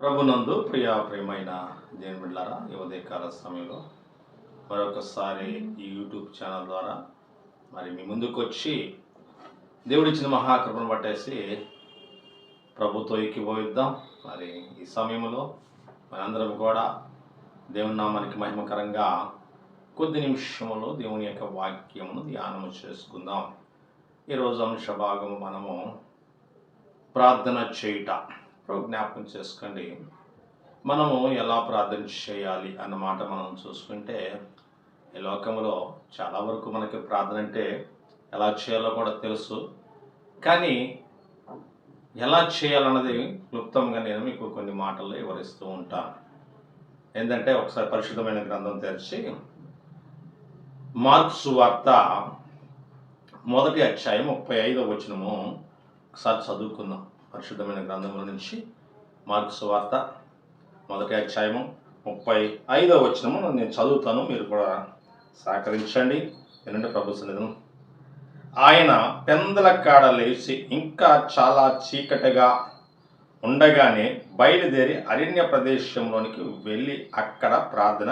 ప్రభునందు ప్రియా ప్రియమైన దేని బిడ్డారా ఈ ఉదయకాల సమయంలో మరొకసారి ఈ యూట్యూబ్ ఛానల్ ద్వారా మరి మీ ముందుకు వచ్చి దేవుడిచ్చిన మహాకృపను పట్టేసి ప్రభుతో ఎక్కిపోయిద్దాం మరి ఈ సమయంలో మనందరం కూడా దేవుని నామానికి మహిమకరంగా కొద్ది నిమిషంలో దేవుని యొక్క వాక్యమును ధ్యానం చేసుకుందాం. ఈరోజు అంశ భాగము మనము ప్రార్థన చేయుట. జ్ఞాపకం చేసుకోండి. మనము ఎలా ప్రార్థన చేయాలి అన్నమాట మనం చూసుకుంటే ఈ లోకంలో చాలా వరకు మనకి ప్రార్థన అంటే ఎలా చేయాలో కూడా తెలుసు. కానీ ఎలా చేయాలన్నది క్లుప్తంగా నేను మీకు కొన్ని మాటలు వివరిస్తూ ఉంటాను. ఏంటంటే ఒకసారి పరిశుద్ధమైన గ్రంథం తెరిచి మార్క్స్ వార్త మొదటి అధ్యాయం ముప్పై ఐదో వచనము. ఒకసారి చదువుకుందాం. పరిశుద్ధమైన గ్రంథముల నుంచి మార్క్స్ వార్త మొదటి అధ్యాయము ముప్పై ఐదో వచ్చినము నేను చదువుతాను మీరు కూడా సహకరించండి ఎందుకంటే ప్రభు సన్నిధం ఆయన పెందల కాడ లేచి ఇంకా చాలా చీకటిగా ఉండగానే బయలుదేరి అరణ్య ప్రదేశంలోనికి వెళ్ళి అక్కడ ప్రార్థన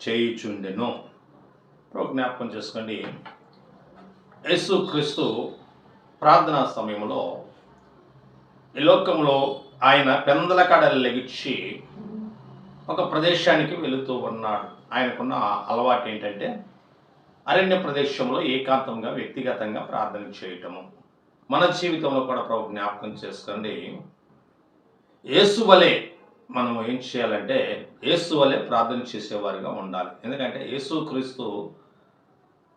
చేయుచుండెను. జ్ఞాపకం చేసుకోండి. యేసు క్రీస్తు ప్రార్థనా సమయంలో ఈ లోకంలో ఆయన పెందల కడలు లెగిచ్చి ఒక ప్రదేశానికి వెళుతూ ఉన్నాడు. ఆయనకున్న అలవాటు ఏంటంటే అరణ్య ప్రదేశంలో ఏకాంతంగా వ్యక్తిగతంగా ప్రార్థన చేయటము. మన జీవితంలో కూడా ప్రభు జ్ఞాపకం చేసుకోండి. యేసు వలె మనం ఏం చేయాలంటే యేసు వలె ప్రార్థన చేసేవారిగా ఉండాలి. ఎందుకంటే యేసు క్రీస్తు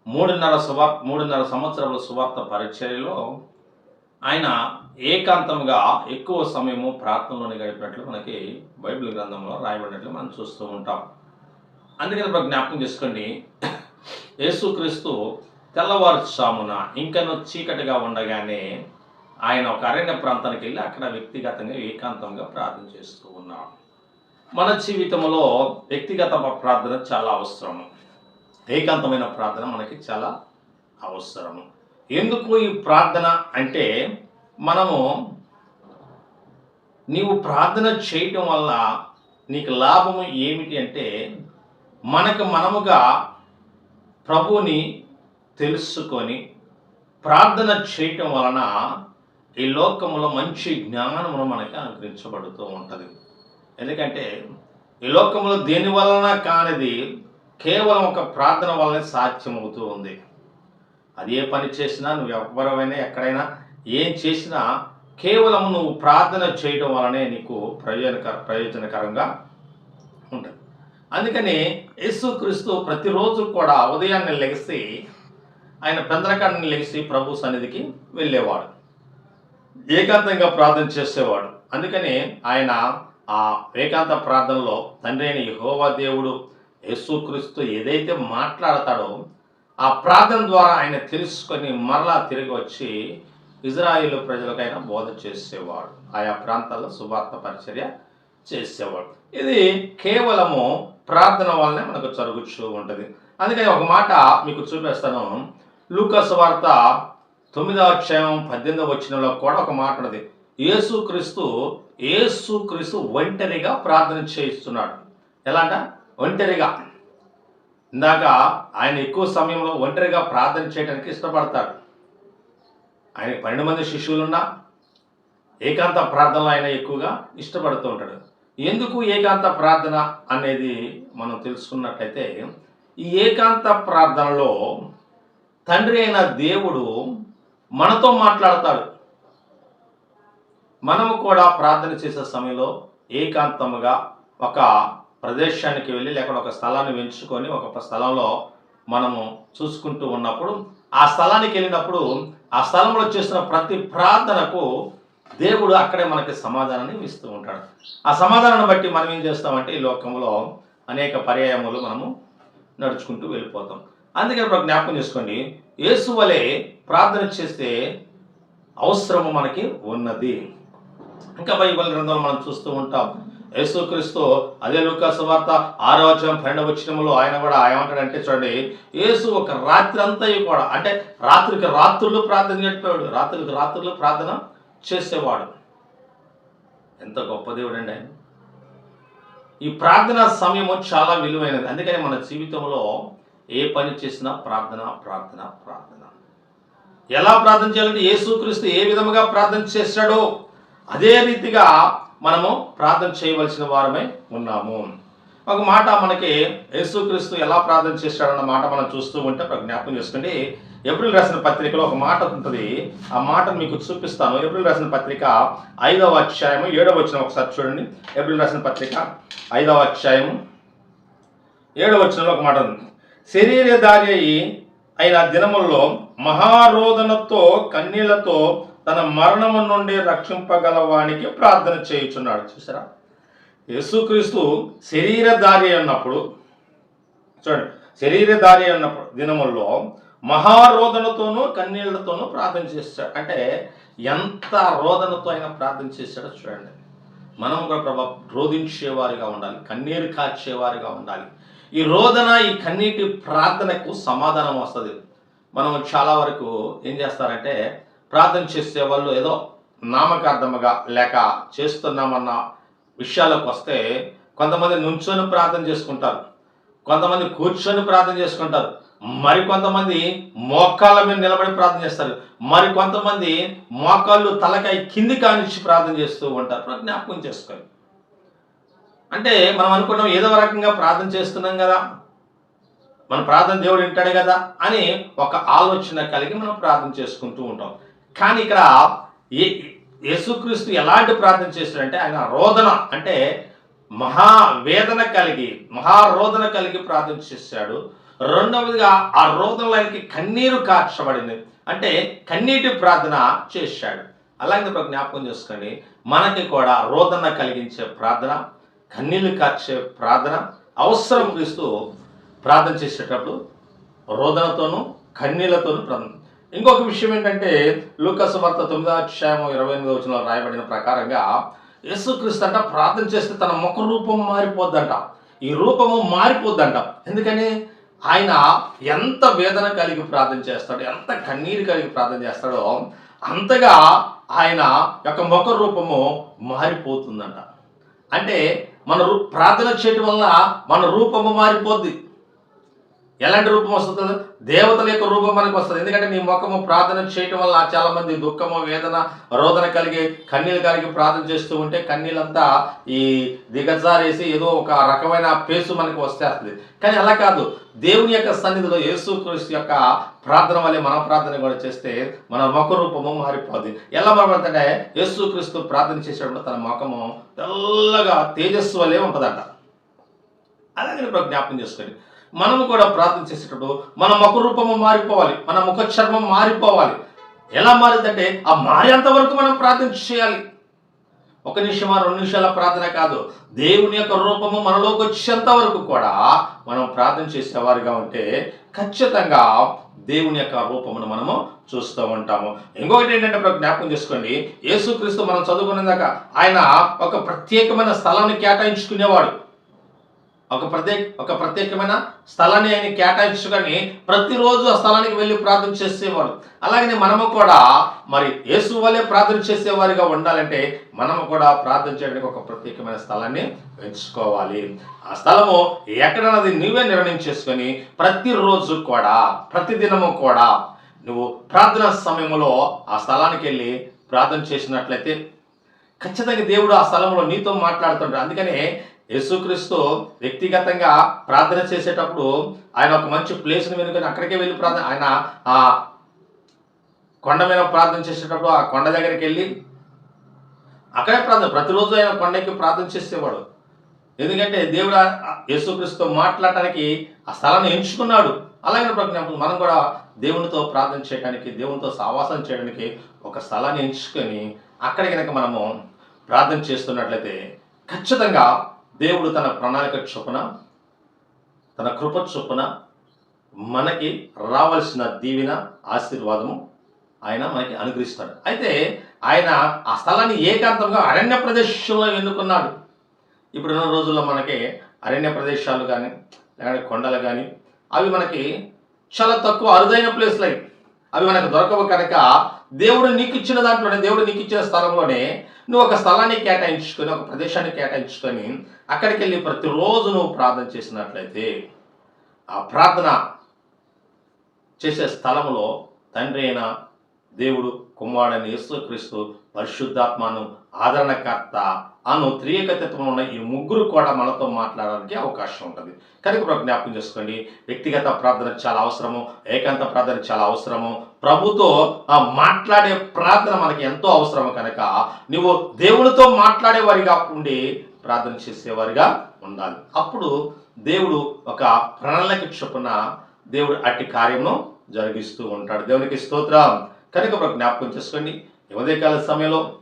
మూడున్నర సువార్ మూడున్నర సంవత్సరాల సువార్త పరిచర్యలో ఆయన ఏకాంతంగా ఎక్కువ సమయము ప్రార్థనలోనే గడిపినట్లు మనకి బైబిల్ గ్రంథంలో రాయబడినట్లు మనం చూస్తూ ఉంటాం. అందుకని ఇప్పుడు జ్ఞాపకం చేసుకోండి. యేసుక్రీస్తు తెల్లవారుజామున ఇంకనూ చీకటిగా ఉండగానే ఆయన ఒక అరణ్య ప్రాంతానికి వెళ్ళి అక్కడ వ్యక్తిగతంగా ఏకాంతంగా ప్రార్థన చేస్తూ ఉన్నాడు. మన జీవితంలో వ్యక్తిగత ప్రార్థన చాలా అవసరము. ఏకాంతమైన ప్రార్థన మనకి చాలా అవసరము. ఎందుకు ఈ ప్రార్థన అంటే మనము నీవు ప్రార్థన చేయటం వల్ల నీకు లాభము ఏమిటి అంటే మనకు మనముగా ప్రభువుని తెలుసుకొని ప్రార్థన చేయటం వలన ఈ లోకంలో మంచి జ్ఞానమును మనకి అనుగ్రహించబడుతూ ఉంటుంది. ఎందుకంటే ఈ లోకంలో దేని వలన కానిది కేవలం ఒక ప్రార్థన వల్లనే సాధ్యమవుతూ ఉంది. అది ఏ పని చేసినా నువ్వు ఎవరైనా ఎక్కడైనా ఏం చేసినా కేవలం నువ్వు ప్రార్థన చేయడం వలనే నీకు ప్రయోజనకర ప్రయోజనకరంగా ఉంటుంది. అందుకని యేసుక్రీస్తు ప్రతిరోజు కూడా ఉదయాన్నే లెగిసి ఆయన పెందరకాడిని లెగిసి ప్రభు సన్నిధికి వెళ్ళేవాడు. ఏకాంతంగా ప్రార్థన చేసేవాడు. అందుకని ఆయన ఆ ఏకాంత ప్రార్థనలో తండ్రి అయిన దేవుడు యేసుక్రీస్తు ఏదైతే మాట్లాడతాడో ఆ ప్రార్థన ద్వారా ఆయన తెలుసుకొని మరలా తిరిగి వచ్చి ఇజ్రాయిల్ ప్రజలకైనా బోధ చేసేవాడు. ఆయా ప్రాంతాల్లో సువార్త పరిచర్య చేసేవాడు. ఇది కేవలము ప్రార్థన వల్లనే మనకు జరుగుతూ ఉంటుంది. అందుకని ఒక మాట మీకు చూపిస్తాను. లూకస్ వార్త తొమ్మిదవ అధ్యాయం పద్దెనిమిదవ వచ్చినలో కూడా ఒక మాట ఉన్నది. యేసుక్రీస్తు యేసుక్రీస్తు ఒంటరిగా ప్రార్థన చేయిస్తున్నాడు. ఎలా అంట? ఒంటరిగా. ఇందాక ఆయన ఎక్కువ సమయంలో ఒంటరిగా ప్రార్థన చేయడానికి ఇష్టపడతాడు. ఆయన పన్నెండు మంది శిష్యులున్నా ఏకాంత ప్రార్థనలు ఆయన ఎక్కువగా ఇష్టపడుతూ ఉంటాడు. ఎందుకు ఏకాంత ప్రార్థన అనేది మనం తెలుసుకున్నట్లయితే ఈ ఏకాంత ప్రార్థనలో తండ్రి అయిన దేవుడు మనతో మాట్లాడతాడు. మనము కూడా ప్రార్థన చేసే సమయంలో ఏకాంతముగా ఒక ప్రదేశానికి వెళ్ళి లేకపోతే ఒక స్థలాన్ని ఎంచుకొని ఒక స్థలంలో మనము చూసుకుంటూ ఉన్నప్పుడు ఆ స్థలానికి వెళ్ళినప్పుడు ఆ స్థలంలో చేసిన ప్రతి ప్రార్థనకు దేవుడు అక్కడే మనకి సమాధానాన్ని ఇస్తూ ఉంటాడు. ఆ సమాధానాన్ని బట్టి మనం ఏం చేస్తామంటే ఈ లోకంలో అనేక పర్యాయములు మనము నడుచుకుంటూ వెళ్ళిపోతాం. అందుకని ఇప్పుడు జ్ఞాపకం చేసుకోండి యేసు వలె ప్రార్థన చేస్తే అవసరము మనకి ఉన్నది. ఇంకా బైబిల్ గ్రంథంలో మనం చూస్తూ ఉంటాం యేసుక్రీస్తు అదే లూకాసు వార్త ఆరో అధ్యాయం పన్నెండవ వచ్చినములో ఆయన కూడా ఏమంటాడంటే చూడండి యేసు ఒక రాత్రి అంతా కూడా అంటే రాత్రికి రాత్రులు ప్రార్థన చెప్పేవాడు రాత్రికి రాత్రులు ప్రార్థన చేసేవాడు. ఎంత గొప్ప దేవుడు అండి ఆయన. ఈ ప్రార్థన సమయము చాలా విలువైనది. అందుకని మన జీవితంలో ఏ పని చేసినా ప్రార్థన ప్రార్థన ప్రార్థన. ఎలా ప్రార్థన చేయాలంటే యేసుక్రీస్తు ఏ విధముగా ప్రార్థన చేశాడో అదే రీతిగా మనము ప్రార్థన చేయవలసిన వారమే ఉన్నాము. ఒక మాట మనకి యేసుక్రీస్తు ఎలా ప్రార్థన చేశాడన్న మాట మనం చూస్తూ ఉంటే ఒక జ్ఞాపకం చేసుకోండి. ఏప్రిల్ రాసిన పత్రికలో ఒక మాట ఉంటుంది. ఆ మాటను మీకు చూపిస్తాను. ఏప్రిల్ రాసిన పత్రిక ఐదవ అధ్యాయము ఏడవ వచ్చిన ఒకసారి చూడండి. ఏప్రిల్ రాసిన పత్రిక ఐదవ అధ్యాయము ఏడవ వచనంలో ఒక మాట ఉంది. శరీరధారి అయి అయిన దినముల్లో మహారోదనతో కన్నీళ్ళతో తన మరణము నుండి రక్షింపగలవానికి ప్రార్థన చేయుచున్నాడు. చూసారా? యేసుక్రీస్తు శరీరధారి అన్నప్పుడు చూడండి శరీరధారి అన్నప్పుడు దినముల్లో మహారోదనతోనూ కన్నీళ్ళతోనూ ప్రార్థన చేస్తాడు. అంటే ఎంత రోదనతో అయినా ప్రార్థన చేశాడో చూడండి. మనం కూడా ప్రభా రోధించేవారిగా ఉండాలి కన్నీరు కాచేవారిగా ఉండాలి. ఈ రోదన ఈ కన్నీటి ప్రార్థనకు సమాధానం వస్తుంది. మనం చాలా వరకు ఏం చేస్తారంటే ప్రార్థన చేసే వాళ్ళు ఏదో నామకార్థముగా లేక చేస్తున్నామన్న విషయాలకు వస్తే కొంతమంది నుంచొని ప్రార్థన చేసుకుంటారు. కొంతమంది కూర్చొని ప్రార్థన చేసుకుంటారు. మరి కొంతమంది మోకాళ్ళ మీద నిలబడి ప్రార్థన చేస్తారు. మరి కొంతమంది మోకాళ్ళు తలకాయ కింది కానిచ్చి ప్రార్థన చేస్తూ ఉంటారు. జ్ఞాపకం చేసుకోవాలి అంటే మనం అనుకున్నాం ఏదో రకంగా ప్రార్థన చేస్తున్నాం కదా. మన ప్రార్థన దేవుడు వింటాడు కదా అని ఒక ఆలోచన కలిగి మనం ప్రార్థన చేసుకుంటూ ఉంటాం. కానీ ఇక్కడ ఏ యేసుక్రీస్తు ఎలాంటి ప్రార్థన చేస్తాడంటే ఆయన రోదన అంటే మహావేదన కలిగి మహారోదన కలిగి ప్రార్థన చేశాడు. రెండవదిగా ఆ రోదనలో కన్నీరు కార్చబడింది. అంటే కన్నీటి ప్రార్థన చేశాడు. అలాగే ఇప్పుడు జ్ఞాపకం చేసుకోండి. మనకి కూడా రోదన కలిగించే ప్రార్థన కన్నీళ్ళు కార్చే ప్రార్థన అవసరం క్రీస్తు ప్రార్థన చేసేటప్పుడు రోదనతోనూ కన్నీళ్ళతోనూ ప్రార్థన. ఇంకొక విషయం ఏంటంటే లూకస్ వార్త తొమ్మిదో అధ్యాయం ఇరవై ఎనిమిదో వచ్చిన రాయబడిన ప్రకారంగా యేసుక్రీస్తు అంట ప్రార్థన చేస్తే తన ముఖ రూపం మారిపోద్దంట. ఈ రూపము మారిపోద్దంట. ఎందుకని? ఆయన ఎంత వేదన కలిగి ప్రార్థన చేస్తాడో ఎంత కన్నీరు కలిగి ప్రార్థన చేస్తాడో అంతగా ఆయన యొక్క ముఖ రూపము మారిపోతుందంట. అంటే మన రూ ప్రార్థన చేయటం వల్ల మన రూపము మారిపోద్ది. ఎలాంటి రూపం వస్తుంది? దేవతల యొక్క రూపం మనకు వస్తుంది. ఎందుకంటే నీ ముఖము ప్రార్థన చేయటం వల్ల చాలా మంది దుఃఖము వేదన రోదన కలిగి కన్నీళ్ళు కలిగి ప్రార్థన చేస్తూ ఉంటే కన్నీళ్ళంతా ఈ దిగజారేసి ఏదో ఒక రకమైన పేసు మనకు వస్తేస్తుంది కానీ అలా కాదు. దేవుని యొక్క సన్నిధిలో యేసుక్రీస్తు యొక్క ప్రార్థన వల్లే మన ప్రార్థన కూడా చేస్తే మన ముఖ రూపము మారిపోద్ది. ఎలా మారిపోతుందంటే యేసుక్రీస్తు ప్రార్థన చేసేటప్పుడు తన ముఖము తెల్లగా తేజస్సు వల్లే ఉంటుందట. అలాగే ఇప్పుడు జ్ఞాపకం చేసుకోండి. మనము కూడా ప్రార్థన చేసేటప్పుడు మన ముఖ రూపము మారిపోవాలి మన ముఖ చర్మం మారిపోవాలి. ఎలా మారిందంటే ఆ మారేంత వరకు మనం ప్రార్థన చేయాలి. ఒక నిమిషమా రెండు నిమిషాల ప్రార్థన కాదు. దేవుని యొక్క రూపము మనలోకి వచ్చేంత వరకు కూడా మనం ప్రార్థన చేసేవారుగా ఉంటే ఖచ్చితంగా దేవుని యొక్క రూపమును మనము చూస్తూ ఉంటాము. ఇంకొకటి ఏంటంటే ఇప్పుడు జ్ఞాపకం చేసుకోండి. యేసుక్రీస్తు మనం చదువుకునేదాకా ఆయన ఒక ప్రత్యేకమైన స్థలాన్ని కేటాయించుకునేవాడు. ఒక ప్రత్యేక ఒక ప్రత్యేకమైన స్థలాన్ని ఆయన కేటాయించుకొని ప్రతిరోజు ఆ స్థలానికి వెళ్ళి ప్రార్థన చేసేవారు. అలాగనే మనము కూడా మరి యేసు వల్లే ప్రార్థన చేసేవారిగా ఉండాలంటే మనము కూడా ప్రార్థన చేయడానికి ఒక ప్రత్యేకమైన స్థలాన్ని ఎంచుకోవాలి. ఆ స్థలము ఎక్కడన్నది నువ్వే నిర్ణయం చేసుకొని ప్రతిరోజు కూడా ప్రతిదినము కూడా నువ్వు ప్రార్థన సమయంలో ఆ స్థలానికి వెళ్ళి ప్రార్థన చేసినట్లయితే ఖచ్చితంగా దేవుడు ఆ స్థలంలో నీతో మాట్లాడుతుంటాడు. అందుకనే యేసుక్రీస్తు వ్యక్తిగతంగా ప్రార్థన చేసేటప్పుడు ఆయన ఒక మంచి ప్లేస్ని వెనుకొని అక్కడికే వెళ్ళి ప్రార్థన ఆయన ఆ కొండ మీద ప్రార్థన చేసేటప్పుడు ఆ కొండ దగ్గరికి వెళ్ళి అక్కడే ప్రార్థన. ప్రతిరోజు ఆయన కొండకి ప్రార్థన చేసేవాడు. ఎందుకంటే దేవుడు యేసుక్రీస్తు మాట్లాడటానికి ఆ స్థలాన్ని ఎంచుకున్నాడు. అలాగే ప్రజ్ఞాపం మనం కూడా దేవునితో ప్రార్థన చేయడానికి దేవునితో సావాసం చేయడానికి ఒక స్థలాన్ని ఎంచుకొని అక్కడ కనుక మనము ప్రార్థన చేస్తున్నట్లయితే ఖచ్చితంగా దేవుడు తన ప్రణాళిక చొప్పున తన కృప చొప్పున మనకి రావాల్సిన దీవెన ఆశీర్వాదము ఆయన మనకి అనుగ్రహిస్తాడు. అయితే ఆయన ఆ స్థలాన్ని ఏకాంతంగా అరణ్య ప్రదేశంలో ఎన్నుకున్నాడు. ఇప్పుడున్న రోజుల్లో మనకి అరణ్య ప్రదేశాలు కానీ లేకపోతే కొండలు కానీ అవి మనకి చాలా తక్కువ అరుదైన ప్లేస్లు అవి అవి మనకు దొరకవు కనుక దేవుడు నీకు ఇచ్చిన దాంట్లోనే దేవుడు నీకు ఇచ్చిన స్థలంలోనే నువ్వు ఒక స్థలాన్ని కేటాయించుకొని ఒక ప్రదేశాన్ని కేటాయించుకొని అక్కడికి వెళ్ళి ప్రతిరోజు నువ్వు ప్రార్థన చేసినట్లయితే ఆ ప్రార్థన చేసే స్థలంలో తండ్రి అయిన దేవుడు కుమారుడని యేసుక్రీస్తు పరిశుద్ధాత్మను ఆదరణకర్త అను త్రియకతత్వం ఉన్న ఈ ముగ్గురు కూడా మనతో మాట్లాడడానికి అవకాశం ఉంటుంది. కనుక జ్ఞాపకం చేసుకోండి. వ్యక్తిగత ప్రార్థన చాలా అవసరము ఏకాంత ప్రార్థన చాలా అవసరము. ప్రభుతో మాట్లాడే ప్రార్థన మనకి ఎంతో అవసరము కనుక నువ్వు దేవునితో మాట్లాడేవారిగా ఉండి ప్రార్థన చేసేవారిగా ఉండాలి. అప్పుడు దేవుడు ఒక ప్రణాళిక చొప్పున దేవుడు అట్టి కార్యమును జరిగిస్తూ ఉంటాడు. దేవునికి స్తోత్రం. కనుక జ్ఞాపకం చేసుకోండి. ఉదయకాల సమయంలో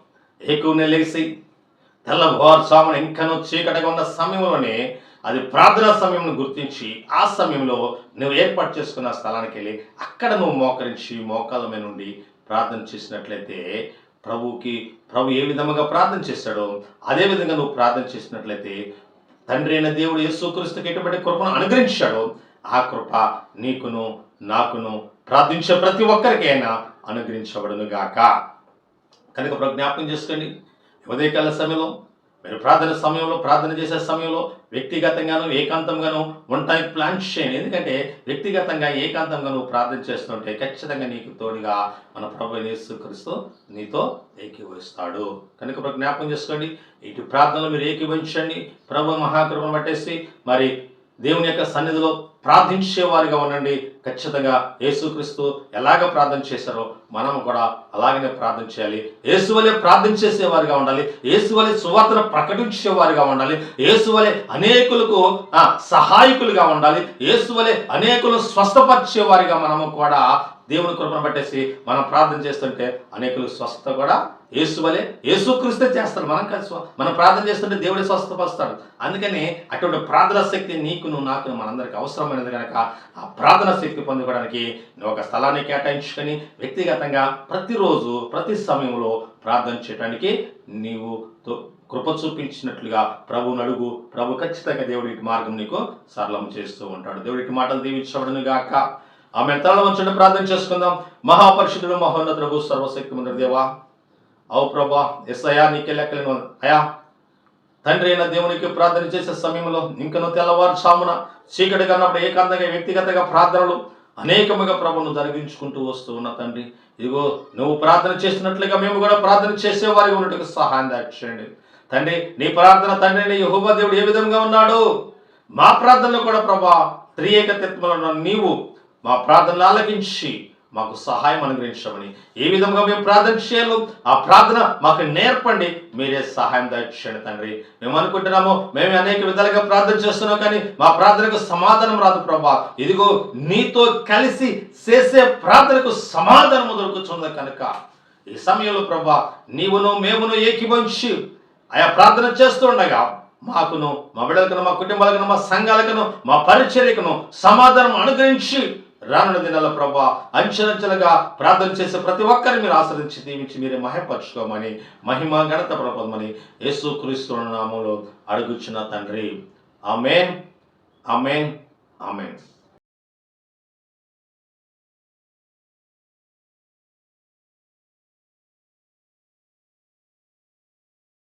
ఏకునే లేచి తెల్లవారుజామున ఇంకను చీకటిగా ఉన్న సమయంలోనే అది ప్రార్థనా సమయం గుర్తించి ఆ సమయంలో నువ్వు ఏర్పాటు చేసుకున్న స్థలానికి వెళ్ళి అక్కడ నువ్వు మోకరించి మోకాల మీద నుండి ప్రార్థన చేసినట్లయితే ప్రభుకి ప్రభు ఏ విధముగా ప్రార్థన చేస్తాడో అదే విధంగా నువ్వు ప్రార్థన చేసినట్లయితే తండ్రి అయిన దేవుడు యేసుక్రీస్తుకి ఎటువంటి కృపను అనుగ్రహించాడో ఆ కృప నీకును నాకును ప్రార్థించే ప్రతి ఒక్కరికైనా అనుగ్రహించబడును గాక కనుక ఇప్పుడు జ్ఞాపకం చేసుకోండి. ఉదయకాల సమయంలో మీరు ప్రార్థన సమయంలో ప్రార్థన చేసే సమయంలో వ్యక్తిగతంగాను ఏకాంతంగాను ఉండటానికి ప్లాన్ చేయండి. ఎందుకంటే వ్యక్తిగతంగా ఏకాంతంగాను ప్రార్థన చేస్తుంటే ఖచ్చితంగా నీకు తోడుగా మన ప్రభు యేసుక్రీస్తు నీతో ఏకీభవిస్తాడు. కనుక జ్ఞాపకం చేసుకోండి. ఇటు ప్రార్థనలు మీరు ఏకీభవించండి. ప్రభు మహాకృపను పట్టేసి మరి దేవుని యొక్క సన్నిధిలో ప్రార్థించేవారిగా ఉండండి. ఖచ్చితంగా యేసుక్రీస్తు ఎలాగ ప్రార్థన చేశారో మనం కూడా అలాగనే ప్రార్థన చేయాలి. యేసువలే ప్రార్థన చేసేవారిగా ఉండాలి. యేసువలే సువార్తను ప్రకటించేవారిగా ఉండాలి. యేసువలే అనేకులకు సహాయకులుగా ఉండాలి. యేసువలే అనేకులు స్వస్థపరిచేవారిగా మనము కూడా దేవుని కృపను పట్టేసి మనం ప్రార్థన చేస్తుంటే అనేకులు స్వస్థత కూడా యేసు వలె యేసుక్రీస్తే చేస్తాడు. మనం కాదు మనం ప్రార్థన చేస్తుంటే దేవుడే స్వస్థపరుస్తాడు. అందుకని అటువంటి ప్రార్థన శక్తి నీకును నాకు మనందరికి అవసరమైనది కనుక ఆ ప్రార్థన శక్తి పొందుకోవడానికి నువ్వు ఒక స్థలాన్ని కేటాయించుకొని వ్యక్తిగతంగా ప్రతిరోజు ప్రతి సమయంలో ప్రార్థన చేయడానికి నీవు కృప చూపించినట్లుగా ప్రభువుని అడుగు. ప్రభు ఖచ్చితంగా దేవుడికి మార్గం నీకు సరళం చేస్తూ ఉంటాడు. దేవుడికి మాటలు దీవించబడును గాక. ఆమె తల వంచండి ప్రార్థన చేసుకుందాం. మహాపరిషుడు మహోన్నతుడు సర్వశక్తి దేవా అవు ప్రభా ఎస్ అయా నీకే లెక్కలేను అయా తండ్రి అయిన దేవునికి ప్రార్థన చేసే సమయంలో ఇంకను తెల్లవారుసామున చీకటి కన్నప్పుడు ఏకాంతంగా వ్యక్తిగతంగా ప్రార్థనలు అనేకముగా ప్రభును జరిగించుకుంటూ వస్తూ ఉన్న తండ్రి ఇదిగో నువ్వు ప్రార్థన చేసినట్లుగా మేము కూడా ప్రార్థన చేసేవారిగా ఉన్నట్టుగా సహాయం దాచేయండి తండ్రి నీ ప్రార్థన తండ్రి నీ దేవుడు ఏ విధంగా ఉన్నాడు? మా ప్రార్థనలో కూడా ప్రభా త్రియేకతత్వంలో ఉన్న నీవు మా ప్రార్థనలు ఆలకించి మాకు సహాయం అనుగ్రహించమని ఏ విధంగా మేము ప్రార్థన చేయాలో ఆ ప్రార్థన మాకు నేర్పండి. మీరే సహాయం దయచేయండి తండ్రి. మేము అనుకుంటున్నాము మేము అనేక విధాలుగా ప్రార్థన చేస్తున్నాం కానీ మా ప్రార్థనకు సమాధానం రాదు ప్రభా. ఇదిగో నీతో కలిసి చేసే ప్రార్థనకు సమాధానం దొరుకుతుంది కనుక ఈ సమయంలో ప్రభా నీవును మేమును ఏకీభవించి ఆయా ప్రార్థన చేస్తుండగా మాకును మా బిడ్డలకును మా కుటుంబాలకును మా సంఘాలకును మా పరిచర్యకును సమాధానం అనుగ్రహించి రానున్న దినాల ప్రభా అంచెలంచెలుగా ప్రార్థన చేసే ప్రతి ఒక్కరిని మీరు ఆశ్రదించి దీవించి మీరే మహిపరచుకోమని మహిమ ఘనత ప్రపదమని యేసు క్రీస్తు నామంలో అడుగుచున్న తండ్రి. ఆమెన్. ఆమెన్. ఆమెన్.